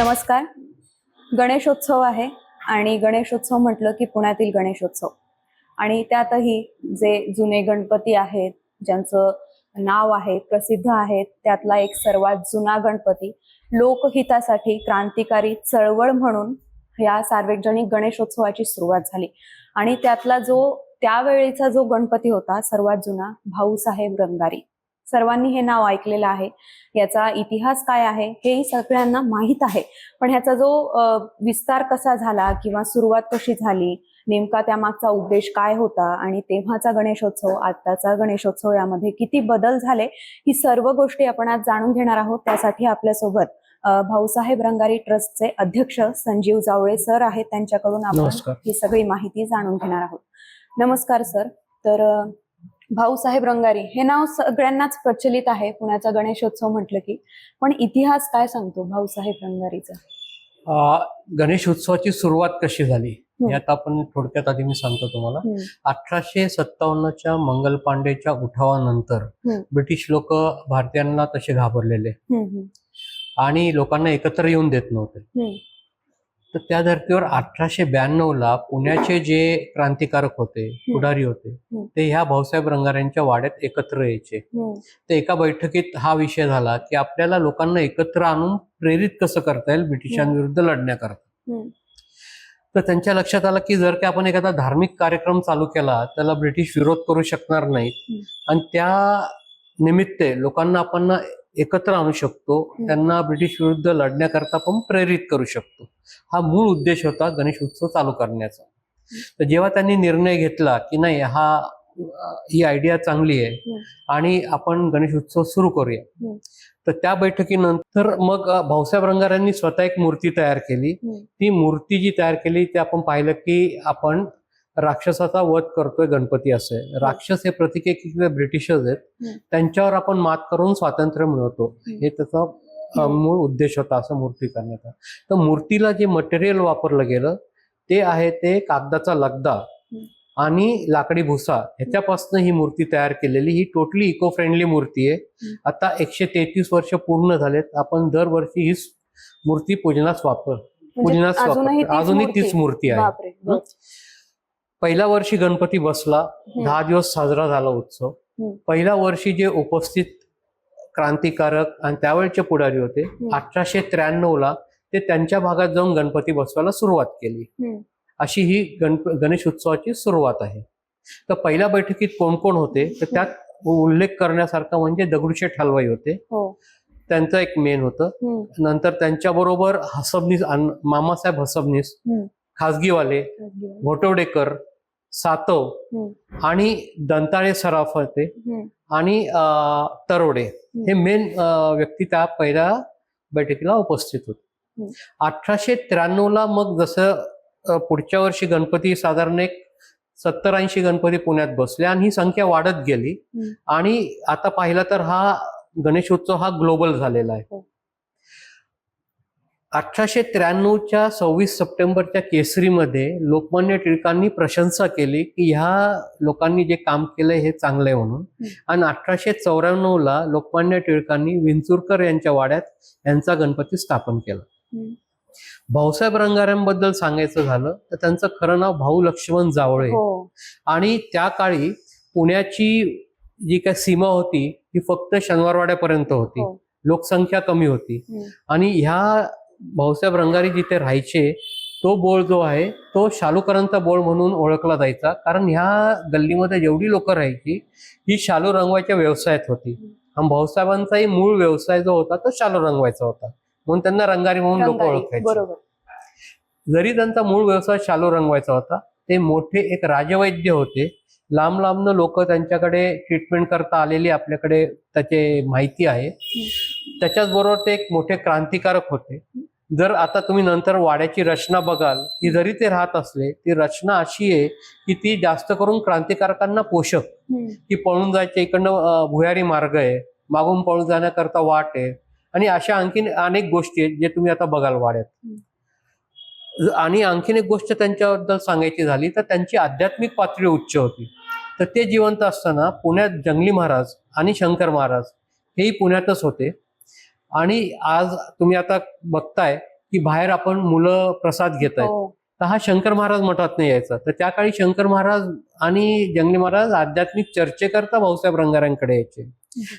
नमस्कार. गणेशोत्सव आहे आणि गणेशोत्सव म्हटलं की पुण्यातील गणेशोत्सव. आणि त्यातही जे जुने गणपती आहेत ज्यांचं नाव आहे प्रसिद्ध आहेत त्यातला एक सर्वात जुना गणपती लोकहितासाठी क्रांतिकारी चळवळ म्हणून या सार्वजनिक गणेशोत्सवाची सुरुवात झाली. आणि त्यातला जो त्यावेळेचा जो गणपती होता सर्वात जुना भाऊसाहेब रंगारी. सर्वांनी हे नाव ऐकलेलं आहे. याचा इतिहास काय आहे हेही सगळ्यांना माहीत आहे. पण ह्याचा जो विस्तार कसा झाला किंवा सुरुवात कशी झाली नेमका त्यामागचा उद्देश काय होता आणि तेव्हाचा गणेशोत्सव आत्ताचा गणेशोत्सव यामध्ये किती बदल झाले ही सर्व गोष्टी आपण आज जाणून घेणार आहोत. त्यासाठी आपल्यासोबत भाऊसाहेब रंगारी ट्रस्टचे अध्यक्ष संजीव जावळे सर आहेत. त्यांच्याकडून आपण. ही सगळी माहिती जाणून घेणार आहोत. नमस्कार सर. तर भाऊसाहेब रंगारी हे नाव सगळ्यांनाच प्रचलित आहे. पुण्याचा गणेशोत्सव म्हटलं की. पण इतिहास काय सांगतो भाऊसाहेब रंगारीचा? अ, गणेश उत्सवाची सुरुवात कशी झाली. यात आपण थोडक्यात आधी मी सांगतो तुम्हाला. अठराशे सत्तावन्नच्या मंगल पांडेच्या उठावानंतर. ब्रिटिश लोक भारतीयांना तसे घाबरलेले. आणि लोकांना एकत्र येऊन देत नव्हते. तर त्या धर्तीवर अठराशे ब्याण्णव ला पुण्याचे जे क्रांतिकारक होते पुढारी होते ते ह्या भाऊसाहेब रंगाऱ्यांच्या वाड्यात एकत्र यायचे. तर एका बैठकीत हा विषय झाला की आपल्याला लोकांना एकत्र आणून प्रेरित कसं करता येईल? ब्रिटिशांविरुद्ध लढण्याकरता. तर त्यांच्या लक्षात आलं की जर का आपण एखादा धार्मिक कार्यक्रम चालू केला त्याला ब्रिटिश विरोध करू शकणार नाहीत. आणि त्या निमित्ते लोकांना आपण एकत्र आणू शकतो. त्यांना ब्रिटिश विरुद्ध लढण्याकरता पण प्रेरित करू शकतो. हा मूळ उद्देश होता गणेश उत्सव चालू करण्याचा. तर जेव्हा त्यांनी निर्णय घेतला की नाही हा ही आयडिया चांगली आहे. आणि आपण गणेश उत्सव सुरू करूया. तर त्या बैठकीनंतर मग भाऊसाहेब रंगारांनी स्वतः एक मूर्ती तयार केली. ती मूर्ती जी तयार केली ते आपण पाहिलं की आपण राक्षसाचा वध करतोय गणपती असं राक्षस हे प्रतीक ब्रिटिशर्स आहेत. त्यांच्यावर आपण मात करून स्वातंत्र्य मिळवतो. हे त्याचा मूळ उद्देश होता असं मूर्ती करण्याचा तर मूर्तीला जे मटेरियल वापरलं गेलं ते आहे ते कागदाचा लगदा. आणि लाकडी भुसा ह्याच्यापासून ही मूर्ती तयार केलेली ही टोटली इको फ्रेंडली मूर्ती आहे. आता एकशे तेहतीस वर्ष पूर्ण झालेत आपण दरवर्षी ही मूर्ती पूजनास वापर म्हणजे पूजनास वापर अजूनही? तीच मूर्ती आहे? पहिल्या वर्षी गणपती बसला. दहा दिवस साजरा झाला उत्सव. पहिल्या वर्षी जे उपस्थित क्रांतिकारक आणि त्यावेळचे पुढारी होते अठराशे त्र्याण्णव ला ते त्यांच्या भागात जाऊन गणपती बसवायला सुरुवात केली. अशी ही गणप गणेश उत्सवाची सुरुवात आहे. तर पहिल्या बैठकीत कोण कोण होते तर त्यात उल्लेख करण्यासारखा म्हणजे दगडूशेठ हलवाई होते. हो. त्यांचं एक मेन होतं. नंतर त्यांच्याबरोबर हसबनीस अन- मामासाहेब हसबनीस. खासगीवाले. घोटवडेकर सातव आणि दंताळे सराफ होते आणि तरोडे हे मेन व्यक्ती त्या पहिल्या बैठकीला उपस्थित होते. अठराशे त्र्याण्णव ला मग जसं पुढच्या वर्षी गणपती साधारण एक सत्तर ऐंशी गणपती पुण्यात बसले आणि ही संख्या वाढत गेली. आणि आता पाहिला तर हा गणेशोत्सव हा ग्लोबल झालेला आहे हो. अठराशे त्र्याण्णवच्या सव्वीस सप्टेंबरच्या केसरीमध्ये लोकमान्य टिळकांनी प्रशंसा केली की ह्या लोकांनी जे काम केलंय हे चांगलं आहे म्हणून आणि अठराशे चौऱ्याण्णव ला लोकमान्य टिळकांनी विंचुरकर यांच्या वाड्यात यांचा गणपती स्थापन केला. भाऊसाहेब रंगाऱ्यांबद्दल सांगायचं झालं तर त्यांचं खरं नाव भाऊ लक्ष्मण जावळे. हो. आणि त्या काळी पुण्याची जी काय सीमा होती ती फक्त शनिवारवाड्यापर्यंत होती. हो. लोकसंख्या कमी होती. आणि ह्या भाऊसाहेब रंगारी जिथे राहायचे तो बोळ जो आहे तो शालूकरांचा बोळ म्हणून ओळखला जायचा. कारण ह्या गल्लीमध्ये जेवढी लोक राहायची ही शालू रंगवायच्या व्यवसायात होती. आणि भाऊसाहेबांचाही मूळ व्यवसाय जो होता तो शालू रंगवायचा होता. म्हणून त्यांना रंगारी म्हणून लोक ओळखायचे. बरोबर. जरी त्यांचा मूळ व्यवसाय शालू रंगवायचा होता ते मोठे एक राजवैद्य होते. लांब लांबनं लोक त्यांच्याकडे ट्रीटमेंट करता आलेली आपल्याकडे त्याचे माहिती आहे. त्याच्याच बरोबर ते एक मोठे क्रांतिकारक होते. जर आता तुम्ही नंतर वाड्याची रचना बघाल की जरी ते राहत असले ती रचना अशी आहे की ती जास्त करून क्रांतिकारकांना पोषक. की पळून जायच्या इकडनं भुयारी मार्ग आहे मागून पळून जाण्याकरता वाट आहे. आणि अशा आणखीन अनेक गोष्टी आहेत जे तुम्ही आता बघाल वाड्यात. आणि आणखीन एक गोष्ट त्यांच्याबद्दल सांगायची झाली तर त्यांची आध्यात्मिक पातळी उच्च होती. तर ते जिवंत असताना पुण्यात जंगली महाराज आणि शंकर महाराज हेही पुण्यातच होते. आणि आज तुम्ही आता बघताय की बाहेर आपण मुलं प्रसाद घेत आहेत हो. तर हा शंकर महाराज मठात नाही यायचा. तर त्या काळी शंकर महाराज आणि जंगली महाराज आध्यात्मिक चर्चेकरता भाऊसाहेब रंगारांकडे यायचे.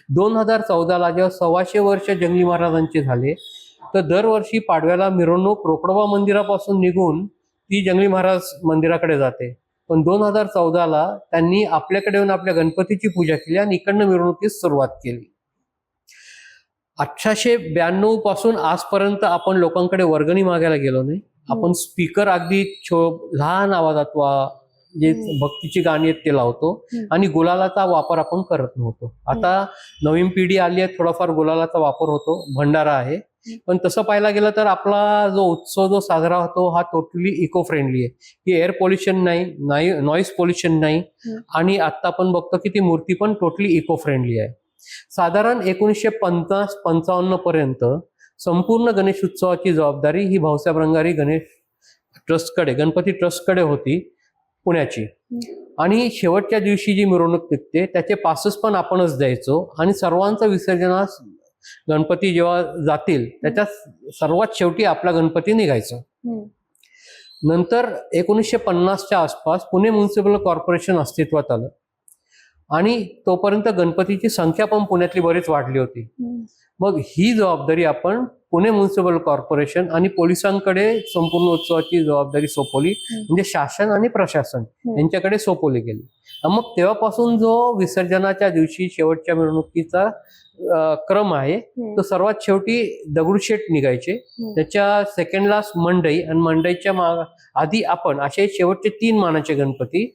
दोन हजार चौदाला जेव्हा सव्वाशे वर्ष जंगली महाराजांचे झाले तर दरवर्षी पाडव्याला मिरवणूक रोकडोबा मंदिरापासून निघून ती जंगली महाराज मंदिराकडे जाते. पण दोन हजार चौदाला त्यांनी आपल्याकडे येऊन आपल्या गणपतीची पूजा केली आणि इकडनं मिरवणुकीस सुरुवात केली. अठराशे ब्याण्णवपासून आजपर्यंत आपण लोकांकडे वर्गणी मागायला गेलो नाही. आपण स्पीकर अगदी छो- लहान आवाजात वा जे हम्म. भक्तीची गाणी आहेत ते लावतो हम्म. आणि गुलालाचा वापर आपण करत नव्हतो. आता नवीन पिढी आली आहे थोडाफार गुलालाचा वापर होतो भंडारा आहे. पण तसं पाहायला गेलं तर आपला जो उत्सव जो साजरा होतो हा टोटली इको फ्रेंडली आहे. की एअर पोल्युशन नाही नॉईस पोल्युशन नाही. आणि आता आपण बघतो की ती मूर्ती पण टोटली इको फ्रेंडली आहे. साधारण एकोणीसशे पन्नास पंचावन्न पर्यंत संपूर्ण गणेश उत्सवाची जबाबदारी ही भाऊसाहेब रंगारी गणेश ट्रस्टकडे गणपती ट्रस्टकडे होती पुण्याची. आणि शेवटच्या दिवशी जी मिरवणूक निघते त्याचे पासेस पण आपणच द्यायचो आणि सर्वांचं विसर्जनास गणपती जेव्हा जातील त्याच्या सर्वात शेवटी आपला गणपती निघायचा. नंतर एकोणीसशे पन्नासच्या आसपास पुणे म्युन्सिपल कॉर्पोरेशन अस्तित्वात आलं. आणि तोपर्यंत गणपतीची संख्या पण पुण्यातली बरीच वाढली होती. मग ही जबाबदारी आपण पुणे म्युन्सिपल कॉर्पोरेशन आणि पोलिसांकडे संपूर्ण उत्सवाची जबाबदारी सोपवली म्हणजे शासन आणि प्रशासन यांच्याकडे सोपवली गेली मग तेव्हापासून जो विसर्जनाच्या दिवशी शेवटच्या मिरवणुकीचा क्रम आहे. तो सर्वात शेवटी दगडूशेठ निघायचे. त्याच्या सेकंडला मंडई आणि मंडईच्या आधी आपण असे शेवटचे तीन मानाचे गणपती.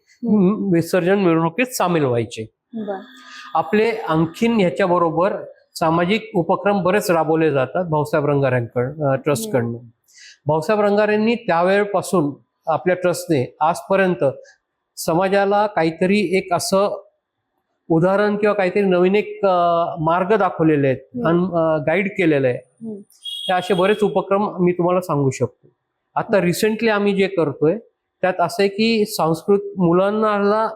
विसर्जन मिरवणुकीत सामील व्हायचे. आपले आणखीन ह्याच्या बरोबर सामाजिक उपक्रम बरेच राबवले जातात भाऊसाहेब रंगाऱ्यांकडं ट्रस्टकडनं. भाऊसाहेब रंगारेंनी त्यावेळपासून आपल्या ट्रस्टने आजपर्यंत समाजाला काहीतरी एक असं उदाहरण किंवा काहीतरी नवीन एक मार्ग दाखवलेले आहेत. आणि गाईड केलेलं आहे असे बरेच उपक्रम मी तुम्हाला सांगू शकतो. आता रिसेंटली आम्ही जे करतोय त्यात असं आहे की संस्कृत मुलांना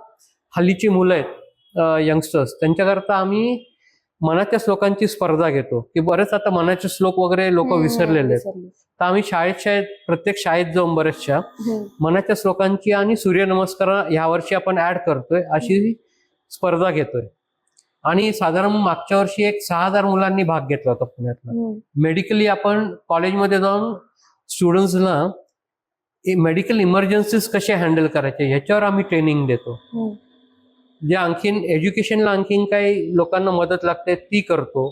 हल्लीची मुलं आहेत यंगस्टर्स त्यांच्याकरता आम्ही मनाच्या श्लोकांची स्पर्धा घेतो की बरेच आता मनाचे श्लोक वगैरे लोक. विसरलेले आहेत. तर आम्ही शाळेत शाळेत प्रत्येक शाळेत जाऊन बऱ्याचशा. मनाच्या श्लोकांची आणि सूर्यनमस्कार ह्या वर्षी आपण ऍड करतोय अशी स्पर्धा घेतोय आणि साधारण मागच्या वर्षी एक सहा हजार मुलांनी भाग घेतला होता पुण्यातला. मेडिकली आपण कॉलेजमध्ये जाऊन स्टुडंट्सला मेडिकल इमर्जन्सीज कसे हँडल करायचे ह्याच्यावर आम्ही ट्रेनिंग देतो. जे आणखीन एज्युकेशनला आणखीन काही लोकांना मदत लागते ती करतो.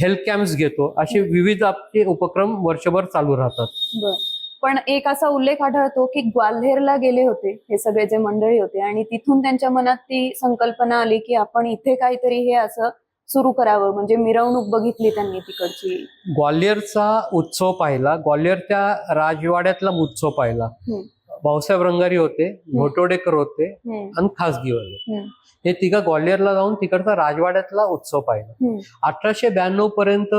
हेल्थ कॅम्प्स घेतो. असे विविध आपले उपक्रम वर्षभर चालू राहतात. पण एक असा उल्लेख आढळतो की ग्वाल्हेरला गेले होते हे सगळे जे मंडळी होते आणि तिथून त्यांच्या मनात ती संकल्पना आली की आपण इथे काहीतरी हे असं सुरू करावं म्हणजे मिरवणूक बघितली त्यांनी तिकडची. ग्वाल्हेरचा उत्सव पाहिला. ग्वाल्हेरच्या राजवाड्यातला उत्सव पाहिला. भाऊसाहेब रंगारी होते घोटोडेकर होते. आणि खासगीवाले हम्म. हे तिघं ग्वाल्हेरला जाऊन तिकडचा राजवाड्यातला उत्सव पाहिला. अठराशे ब्याण्णव पर्यंत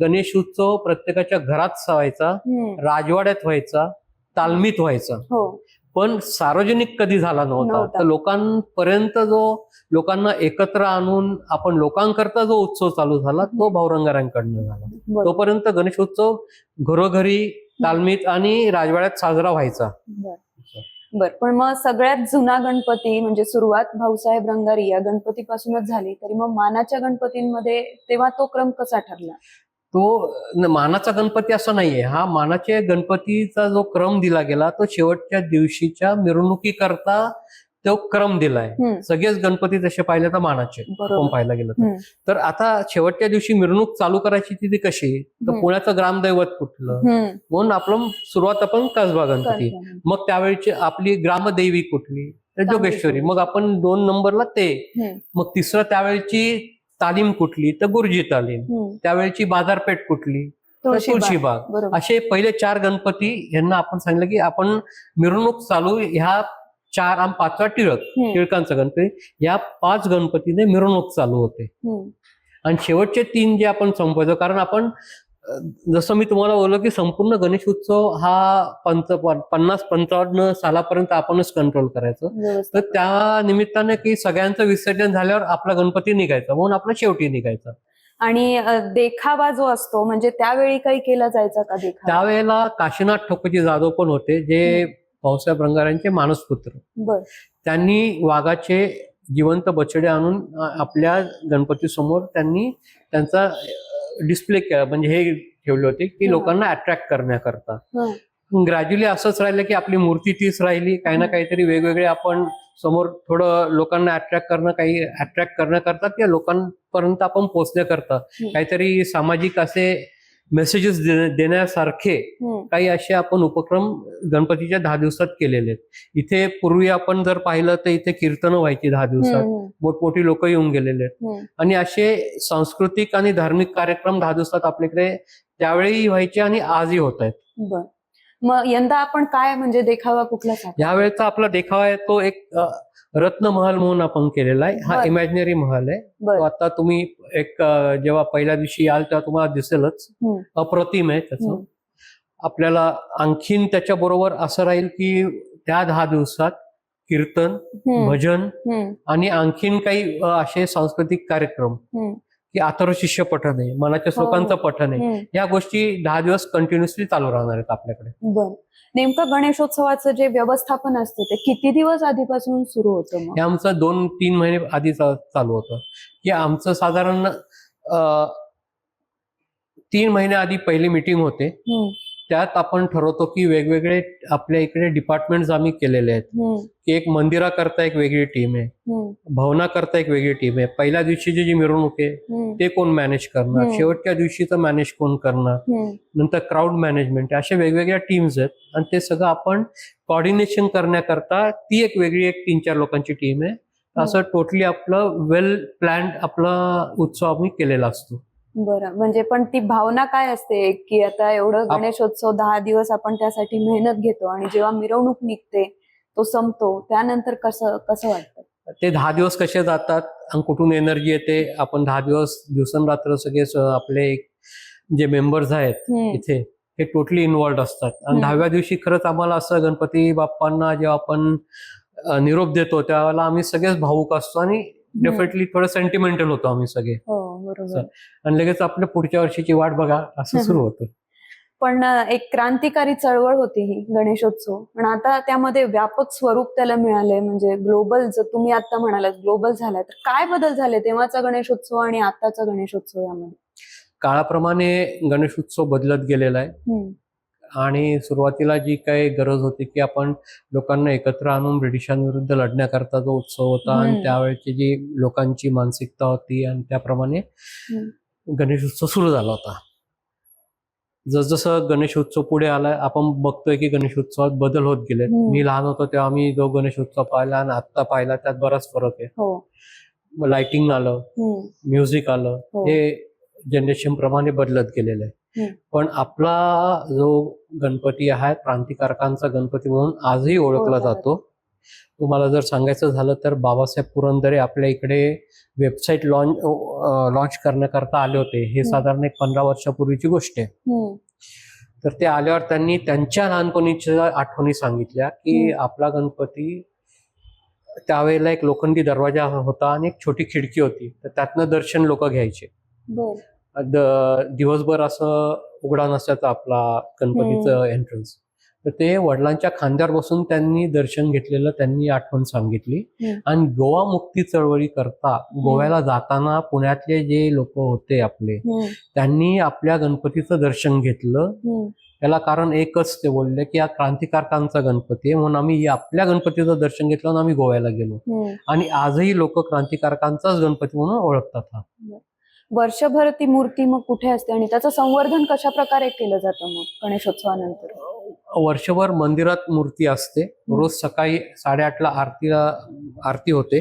गणेश उत्सव प्रत्येकाच्या घरात व्हायचा. राजवाड्यात व्हायचा तालमीत व्हायचा हो पण सार्वजनिक कधी झाला नव्हता. तर लोकांपर्यंत जो लोकांना एकत्र आणून आपण लोकांकरता जो उत्सव चालू झाला तो भाऊरंगारांकडनं झाला तोपर्यंत गणेशोत्सव घरोघरी तालमीत आणि राजवाड्यात साजरा व्हायचा. बर. पण मग सगळ्यात जुना गणपती म्हणजे सुरुवात भाऊसाहेब रंगारी या गणपतीपासूनच झाली तरी मग मानाच्या गणपतींमध्ये तेव्हा तो क्रम कसा ठरला? तो मानाचा गणपती असं नाहीये. हा मानाच्या गणपतीचा जो क्रम दिला गेला तो शेवटच्या दिवशीच्या मिरवणुकीकरता तो क्रम दिलाय. सगळेच गणपती तसे पाहिले तर मानाचे पाहायला गेलं तर. आता शेवटच्या दिवशी मिरवणूक चालू करायची ती कशी तर. पुण्याचं ग्रामदैवत कुठलं. म्हणून आपलं सुरुवात आपण कसबा गणपती. मग त्यावेळची आपली ग्रामदेवी कुठली तर. जोगेश्वरी मग आपण दोन नंबरला ते. मग तिसरं त्यावेळची तालीम कुठली तर गुरुजी तालीम. त्यावेळची बाजारपेठ कुठली तुळशीबाग. असे पहिले चार गणपती यांना आपण सांगितलं की आपण मिरवणूक चालू ह्या चार आणि पाचवा टिळक. टिळकांचा गणपती. या पाच गणपतीने मिरवणूक चालू होते. आणि शेवटचे तीन जे आपण संपवतो कारण आपण जसं मी तुम्हाला बोललो की संपूर्ण गणेश उत्सव हा पंच पन्नास पंचावन्न सालापर्यंत आपणच कंट्रोल करायचं. तर त्या निमित्ताने की सगळ्यांचं विसर्जन झाल्यावर आपला गणपती निघायचा म्हणून आपला शेवटी निघायचा. आणि देखावा जो असतो म्हणजे त्यावेळी काही केला जायचा का देखावा? त्यावेळेला काशीनाथ ठोकूजी जाधव पण होते जे भाऊसाहेब रंगारांचे मानसपुत्र त्यांनी वाघाचे जिवंत बछडे आणून आपल्या गणपती समोर त्यांनी त्यांचा डिस्प्ले केला म्हणजे हे ठेवले होते की हा. लोकांना अट्रॅक्ट करण्याकरता हं. ग्रॅज्युअली असंच राहिलं की आपली मूर्ती तीच राहिली काही ना हं. काहीतरी वेगवेगळे आपण समोर थोडं लोकांना अट्रॅक्ट करणं काही अट्रॅक्ट करण्याकरता किंवा लोकांपर्यंत आपण पोहोचण्याकरता हं. काहीतरी सामाजिक असे मेसेजेस देण्यासारखे हं. काही असे आपण उपक्रम गणपतीच्या दहा दिवसात केलेले आहेत इथे पूर्वी आपण जर पाहिलं तर इथे कीर्तनं व्हायची दहा दिवसात मोठमोठी लोक येऊन गेलेले आहेत. आणि असे सांस्कृतिक आणि धार्मिक कार्यक्रम दहा दिवसात आपल्याकडे त्यावेळी व्हायचे आणि आजही होत आहेत मग यंदा आपण काय म्हणजे देखावा कुठला? यावेळेचा आपला देखावा आहे तो एक अ, रत्न महल म्हणून आपण केलेला आहे हा. इमॅजिनरी महल आहे आता तुम्ही एक जेव्हा पहिल्या दिवशी याल तेव्हा तुम्हाला दिसेलच. अप्रतिम आहे त्याचं. आपल्याला आणखीन त्याच्या बरोबर असं राहील की त्या दहा दिवसात कीर्तन. भजन. आणि आणखीन काही असे सांस्कृतिक कार्यक्रम. की अथर्व शिष्य पठण आहे मनाच्या श्लोकांचं पठण आहे. हं. या गोष्टी दहा दिवस कंटिन्युअसली चालू राहणार आहेत आपल्याकडे. बर. नेमकं गणेशोत्सवाचं जे व्यवस्थापन असतं ते किती दिवस आधीपासून सुरू होतं हे आमचं दोन तीन महिने आधी चालू होतं. की आमचं साधारण तीन महिने आधी पहिली मीटिंग होते. हं. त्यात आपण ठरवतो की वेगवेगळे आपल्या इकडे डिपार्टमेंट आम्ही केलेले आहेत हं. की एक मंदिराकरता एक वेगळी टीम आहे हं. भवनाकरता एक वेगळी टीम आहे पहिल्या दिवशीची जी मिरवणूक आहे हं. ते कोण मॅनेज करणार. शेवटच्या दिवशीचं मॅनेज कोण करणार. नंतर क्राऊड मॅनेजमेंट अशा वेगवेगळ्या टीम्स आहेत आणि ते सगळं आपण कॉर्डिनेशन करण्याकरता ती एक वेगळी एक तीन चार लोकांची टीम आहे असं टोटली आपलं वेल प्लॅन्ड आपला उत्सव आम्ही केलेला असतो बरं. म्हणजे पण ती भावना काय असते की आता एवढं गणेशोत्सव दहा दिवस आपण त्यासाठी मेहनत घेतो आणि जेव्हा मिरवणूक निघते तो संपतो त्यानंतर कसं कसं वाटतं? ते दहा दिवस कसे जातात आणि कुठून एनर्जी येते? आपण दहा दिवस दिवसरात्र सगळे आपले जे मेंबर्स आहेत. इथे हे टोटली इन्वॉल्ड असतात. आणि. दहाव्या दिवशी खरंच आम्हाला असं गणपती बाप्पांना जेव्हा आपण निरोप देतो त्यावेळेला आम्ही सगळेच भाऊक असतो आणि डेफिनेटली थोडं सेंटिमेंटल होतो आम्ही सगळे. हो. बरोबर. आणि लगेच आपल्या पुढच्या वर्षीची वाट बघा असं. सुरू होतं. पण एक क्रांतिकारी चळवळ होती ही गणेशोत्सव. पण आता त्यामध्ये व्यापक स्वरूप त्याला मिळालंय म्हणजे ग्लोबल जर तुम्ही आता म्हणालात ग्लोबल झालाय तर काय बदल झाले तेव्हाचा गणेशोत्सव आणि आताचा गणेशोत्सव यामध्ये? काळाप्रमाणे गणेश उत्सव बदलत गेलेला आहे. आणि सुरुवातीला जी काही गरज होती की आपण लोकांना एकत्र आणून ब्रिटिशांविरुद्ध लढण्याकरता जो उत्सव होता आणि. त्यावेळची जी लोकांची मानसिकता होती आणि त्याप्रमाणे गणेश उत्सव सुरू झाला होता जसजसं गणेश उत्सव पुढे आलाय आपण बघतोय की गणेश उत्सवात बदल होत गेले. मी लहान होतो तेव्हा आम्ही जो गणेश उत्सव पाहिला आणि आत्ता पाहिला त्यात बराच फरक आहे लाइटिंग आलं हं. म्युझिक आलं हो. हे जनरेशन प्रमाणे बदलत गेलेलं आहे. पण आपला जो गणपती आहे क्रांतिकारकांचा गणपती म्हणून आजही ओळखला जातो. तुम्हाला जर सांगायचं झालं तर बाबासाहेब पुरंदरे आपल्या इकडे वेबसाईट लॉन्च लॉन्च करण्याकरता आले होते. हे. साधारण एक पंधरा वर्षापूर्वीची गोष्ट आहे. तर ते आल्यावर त्यांनी त्यांच्या लहानपणीच्या आठवणी सांगितल्या की. आपला गणपती त्यावेळेला एक लोखंडी दरवाजा होता आणि एक छोटी खिडकी होती. तर त्यातनं दर्शन लोक घ्यायचे. द- दिवसभर असं उघडा नसायचा आपला गणपतीचं एंट्रन्स तर ते वडिलांच्या खांद्यावर बसून त्यांनी दर्शन घेतलेलं त्यांनी आठवण सांगितली. हम्म. आणि गोवा मुक्ती चळवळी करता गोव्याला जाताना पुण्यातले जे लोक होते आपले हं. त्यांनी आपल्या गणपतीचं दर्शन घेतलं. हं. त्याला कारण एकच ते बोलले की हा क्रांतिकारकांचा गणपती आहे. म्हणून आम्ही आपल्या गणपतीचं दर्शन घेतलं आणि आम्ही गोव्याला गेलो. हं. आणि आजही लोक क्रांतिकारकांचाच गणपती म्हणून ओळखतात हा. वर्षभर ती मूर्ती मग कुठे असते आणि त्याचं संवर्धन कशा प्रकारे केलं जातं मग गणेशोत्सवानंतर वर्षभर मंदिरात मूर्ती असते रोज सकाळी साडेआठला आरतीला आरती होते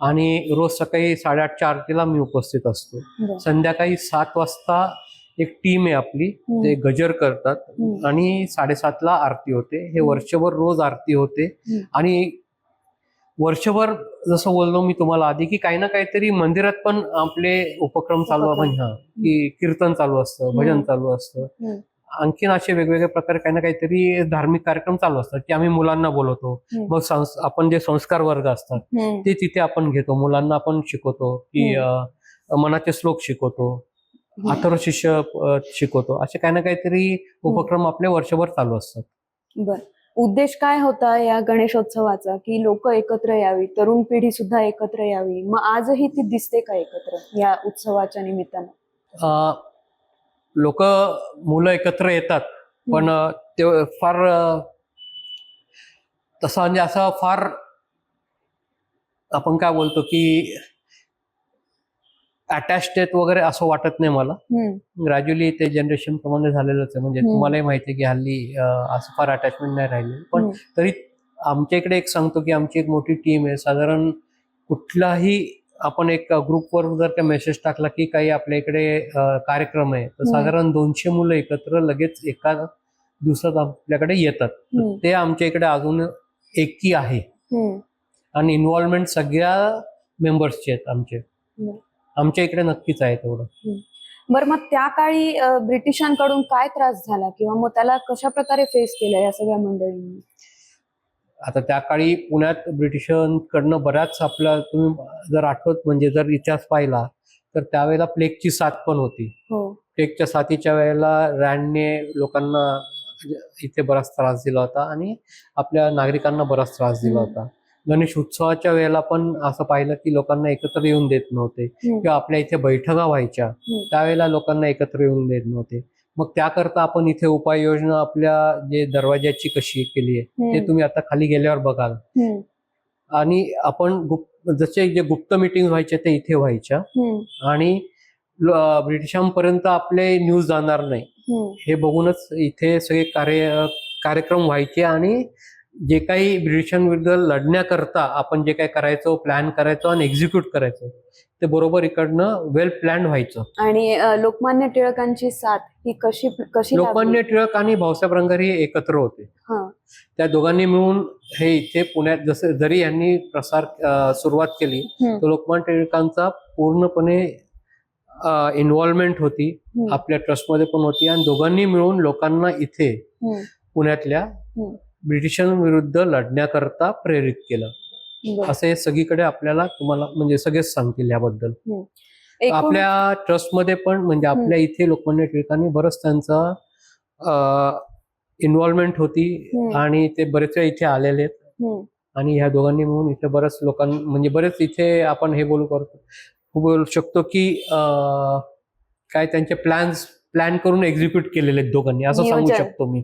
आणि रोज सकाळी साडेआठच्या आरतीला मी उपस्थित असतो. संध्याकाळी सात वाजता एक टीम आहे आपली. ते गजर करतात. आणि साडेसातला आरती होते हे. वर्षभर रोज आरती होते. आणि वर्षभर जसं बोललो मी तुम्हाला आधी की काही ना काहीतरी मंदिरात पण आपले उपक्रम चालू. म्हणजे हा की कीर्तन चालू असतं भजन. चालू असतं. आणखीन असे वेगवेगळे प्रकारे काही ना काहीतरी धार्मिक कार्यक्रम चालू असतात की आम्ही मुलांना बोलवतो. मग आपण जे संस्कार वर्ग असतात. ते तिथे आपण घेतो मुलांना आपण शिकवतो की मनाचे श्लोक शिकवतो. अथर्व शिष्य शिकवतो असे काही ना काहीतरी उपक्रम आपले वर्षभर चालू असतात बर उद्देश काय होता या गणेशोत्सवाचा? की लोक एकत्र यावी तरुण पिढी सुद्धा एकत्र यावी. मग आजही ती दिसते का एकत्र या उत्सवाच्या निमित्तानं? लोक मुलं एकत्र येतात पण ते फार तसा तसं म्हणजे असं फार आपण काय बोलतो की अटॅच्ड आहेत वगैरे असं वाटत नाही मला. ग्रॅज्युअली ते जनरेशन प्रमाणे झालेलंच आहे म्हणजे. तुम्हालाही माहिती की हल्ली असं फार अटॅचमेंट नाही राहिले पण. तरी आमच्या इकडे एक सांगतो की आमची एक मोठी टीम आहे साधारण कुठलाही आपण एक ग्रुपवर जर का मेसेज टाकला की काही आपल्या इकडे कार्यक्रम आहे तर. साधारण दोनशे मुलं एकत्र लगेच एका दिवसात आपल्याकडे येतात. ते आमच्या इकडे अजून एकी आहे. आणि इन्व्हॉल्वमेंट सगळ्या मेंबर्सचे आहेत आमचे. आमच्या इकडे नक्कीच आहे तेवढं. बरं मग त्या काळी अ, ब्रिटिशांकडून काय त्रास झाला? किंवा मग त्याला कशा प्रकारे फेस केलं या सगळ्या मंडळींनी? आता त्या काळी पुण्यात ब्रिटिशांकडनं बऱ्याच आपला तुम्ही जर आठवत म्हणजे जर इतिहास पाहिला तर त्यावेळेला प्लेगची साथ पण होती. हो. प्लेगच्या साथीच्या वेळेला रॅनने लोकांना इथे बराच त्रास दिला होता आणि आपल्या नागरिकांना बराच त्रास दिला. होता. गणेश उत्सवाच्या वेळेला पण असं पाहिलं की लोकांना एकत्र येऊन देत नव्हते. किंवा आपल्या इथे बैठका व्हायच्या. त्यावेळेला लोकांना एकत्र येऊन देत नव्हते मग त्याकरता आपण इथे उपाययोजना आपल्या जे दरवाजाची कशी केली आहे ते. तुम्ही आता खाली गेल्यावर बघाल. आणि आपण गुप्त जसे जे गुप्त मिटिंग व्हायचे ते इथे व्हायच्या. आणि ब्रिटिशांपर्यंत आपले न्यूज जाणार नाही. हे बघूनच इथे सगळे कार्य कार्यक्रम व्हायचे आणि जे काही ब्रिटिशांविरुद्ध लढण्याकरता आपण जे काही करायचो प्लॅन करायचो आणि एक्झिक्यूट करायचो ते बरोबर इकडनं वेल प्लॅन व्हायचं आणि लोकमान्य टिळकांची साथ ही कशी कशी? लोकमान्य टिळक आणि भाऊसाहेब रंगार हे एकत्र होते हा. त्या दोघांनी मिळून हे इथे पुण्यात जसं जरी यांनी प्रसार सुरुवात केली. तर लोकमान्य टिळकांचा पूर्णपणे इन्व्हॉल्वमेंट होती. आपल्या ट्रस्टमध्ये पण होती आणि दोघांनी मिळून लोकांना इथे. पुण्यातल्या. ब्रिटिशांविरुद्ध लढण्याकरता प्रेरित केलं. असं हे सगळीकडे आपल्याला तुम्हाला म्हणजे सगळेच सांगतील याबद्दल आपल्या ट्रस्टमध्ये पण म्हणजे आपल्या इथे लोकमान्य टिळकांनी बरंच त्यांचा इन्व्हॉल्वमेंट होती. आणि ते बरेच वेळा इथे आलेले. आणि ह्या दोघांनी मिळून इथे बऱ्याच लोकां म्हणजे बरेच इथे आपण हे बोलू करतो बोलू शकतो की काय त्यांचे प्लॅन्स प्लॅन करून एक्झिक्यूट केलेले आहेत दोघांनी असं सांगू. शकतो मी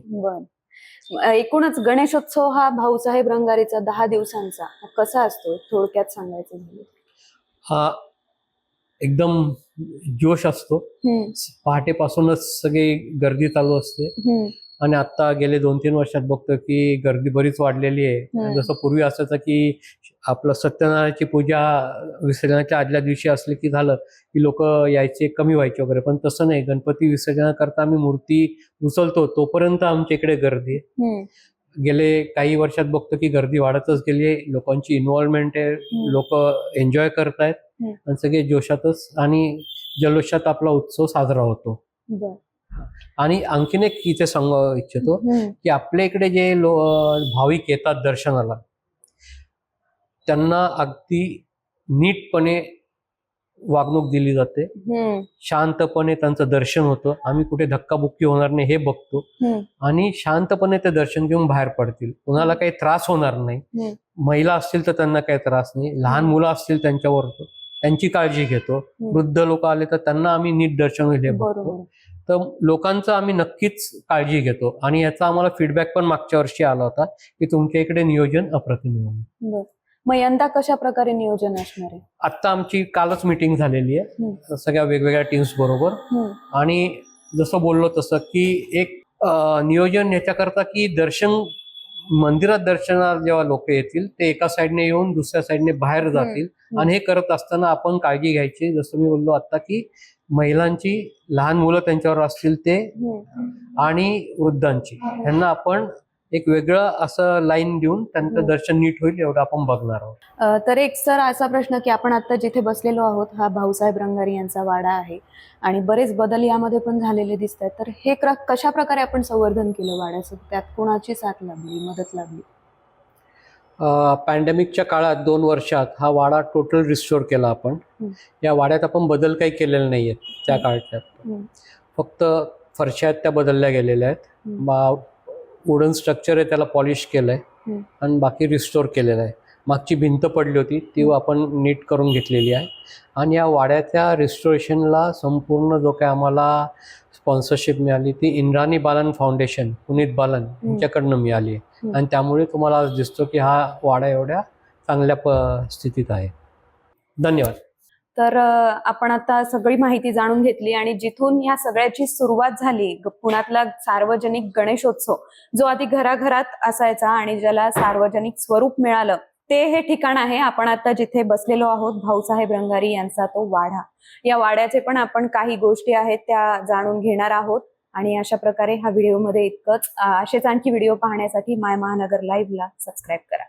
एकूणच गणेशोत्सव हा भाऊसाहेब रंगारीचा दहा दिवसांचा. हा कसा असतो? थोडक्यात सांगायचं झालं. हा एकदम जोश असतो. पहाटेपासूनच सगळी गर्दी चालू असते. आणि आता गेले दोन तीन वर्षात बघतो की गर्दी बरीच वाढलेली आहे. जसं पूर्वी असायचं की आपलं सत्यनारायणाची पूजा विसर्जनाच्या आदल्या दिवशी असली की झालं की लोक यायचे कमी व्हायचे वगैरे. पण तसं नाही. गणपती विसर्जनाकरता आम्ही मूर्ती उचलतो तोपर्यंत आमच्या इकडे गर्दी आहे. गेले काही वर्षात बघतो की गर्दी वाढतच गेली आहे. लोकांची इन्व्हॉल्वमेंट आहे. लोक एन्जॉय करतायत. आणि सगळे जोशातच आणि जल्लोषात आपला उत्सव साजरा होतो. बर. आणि आणखीन एक इथे सांगू इच्छितो. की आपल्या इकडे जे लो भाविक येतात दर्शनाला त्यांना अगदी नीटपणे वागणूक दिली जाते. शांतपणे त्यांचं दर्शन होतं आम्ही कुठे धक्काबुक्की होणार नाही हे बघतो. आणि शांतपणे ते दर्शन घेऊन बाहेर पडतील कुणाला काही त्रास होणार नाही. महिला असतील तर त्यांना काही त्रास नाही लहान मुलं असतील त्यांच्यावर त्यांची काळजी घेतो. वृद्ध लोक आले तर त्यांना आम्ही नीट दर्शन बघतो. बरोबर. तर लोकांचं आम्ही नक्कीच काळजी घेतो. आणि याचा आम्हाला फीडबॅक पण मागच्या वर्षी आला होता की तुमच्या इकडे नियोजन अप्रतिम मग यंदा कशा प्रकारे नियोजन असणार आहे? आत्ता आमची कालच मीटिंग झालेली आहे. सगळ्या वेगवेगळ्या टीम्स बरोबर. आणि जसं बोललो तसं की एक नियोजन याच्याकरता की दर्शन मंदिरात दर्शनाला जेव्हा लोक येतील ते एका साईडने येऊन दुसऱ्या साईडने बाहेर जातील. आणि हे करत असताना आपण काळजी घ्यायची जसं मी बोललो आता की महिलांची लहान मुलं त्यांच्यावर असतील ते. आणि वृद्धांची यांना आपण एक वेगळं असं लाईन देऊन त्यांचं हम्म. दर्शन नीट होईल एवढं आपण बघणार आहोत. तर एक सर असा प्रश्न की आपण आता जिथे बसलेलो आहोत हा भाऊसाहेब रंगारी यांचा वाडा आहे आणि बरेच बदल यामध्ये पण झालेले दिसत आहेत तर हे क्र- कशा प्रकारे आपण संवर्धन केलं वाड्याचं? त्यात कोणाची साथ लाभली मदत लाभली पॅन्डेमिकच्या काळात दोन वर्षात हा वाडा टोटल रिस्टोर केला आपण. या वाड्यात आपण बदल काही केलेले नाही आहेत त्या हम्म. फक्त फरशा आहेत त्या बदलल्या गेलेल्या आहेत. वुडन स्ट्रक्चर आहे त्याला पॉलिश केलं आहे. आणि बाकी रिस्टोर केलेलं आहे मागची भिंत पडली होती ती. आपण नीट करून घेतलेली आहे आणि या वाड्याच्या रिस्टोरेशनला संपूर्ण जो काय आम्हाला स्पॉन्सरशिप मिळाली ती इंद्राणी बालन फाउंडेशन पुनीत बालन यांच्याकडनं मिळाली आहे. आणि त्यामुळे तुम्हाला आज दिसतो की हा वाडा एवढ्या चांगल्या प स्थितीत आहे धन्यवाद तर आपण आता सगळी माहिती जाणून घेतली आणि जिथून या सगळ्याची सुरुवात झाली पुण्यातला सार्वजनिक गणेशोत्सव जो आधी घराघरात असायचा आणि ज्याला सार्वजनिक स्वरूप मिळालं ते हे ठिकाण आहे. आपण आता जिथे बसलेलो आहोत भाऊसाहेब रंगारी यांचा तो वाडा. या वाड्याचे पण आपण काही गोष्टी आहेत त्या जाणून घेणार आहोत आणि अशा प्रकारे हा व्हिडिओमध्ये इतकंच. असेच आणखी व्हिडिओ पाहण्यासाठी माय महानगर लाईव्हला सबस्क्राईब करा.